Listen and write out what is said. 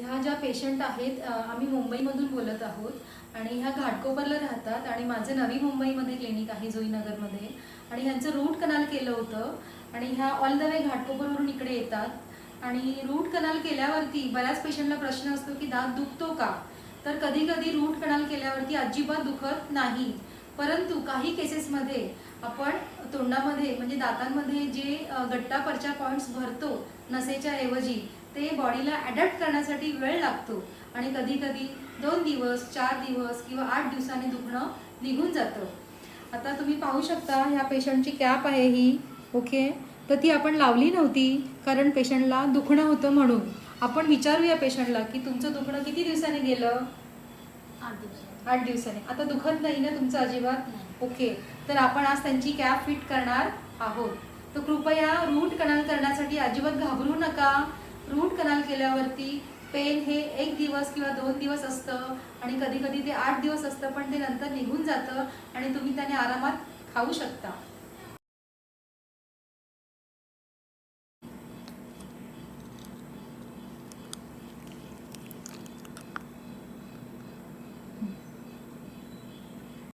ह्या ज्या पेशंट आहेत आम्ही मुंबईमधून बोलत आहोत आणि ह्या घाटकोपरला राहतात आणि माझं नवी मुंबईमध्ये क्लिनिक आहे जुईनगरमध्ये. आणि ह्यांचं रूट कनाल केलं होतं आणि ह्या ऑल द वे घाटकोपरवरून इकडे येतात. आणि रूट कनाल केल्यावरती बऱ्याच पेशंटला प्रश्न असतो की दात दुखतो का? तर कधी कधी रूट कनाल केल्यावरती अजिबात दुखत नाही. परंतु काही केसेसमध्ये आपण तोंडामध्ये म्हणजे दातांमध्ये जे गट्टा परच्या पॉईंट्स भरतो नसेच्या ऐवजी ते बॉडीला ॲडॅप्ट करण्यासाठी वेळ लागतो. आणि कधी कधी दोन दिवस चार दिवस किंवा आठ दिवसांनी दुखणं निघून जातं. आता तुम्ही पाहू शकता ह्या पेशंटची कॅप आहे ही ओके? तर ती आपण लावली नव्हती कारण पेशंटला दुखणं होतं म्हणून. आपण विचारूया पेशंटला की तुमचं दुखणं किती दिवसांनी गेलं? आठ दिवसांनी. आता दुखत नाही ना तुमचं अजिबात? ओके. तर आपण आज त्यांची कॅप फिट करणार आहोत. तर कृपया रूट कनाल करण्यासाठी अजिबात घाबरू नका. रूट कनाल केल्यावरती पेन हे एक दिवस किंवा दोन दिवस असतं आणि कधी कधी ते आठ दिवस असतं पण ते नंतर निघून जातं आणि तुम्ही त्याने आरामात खाऊ शकता.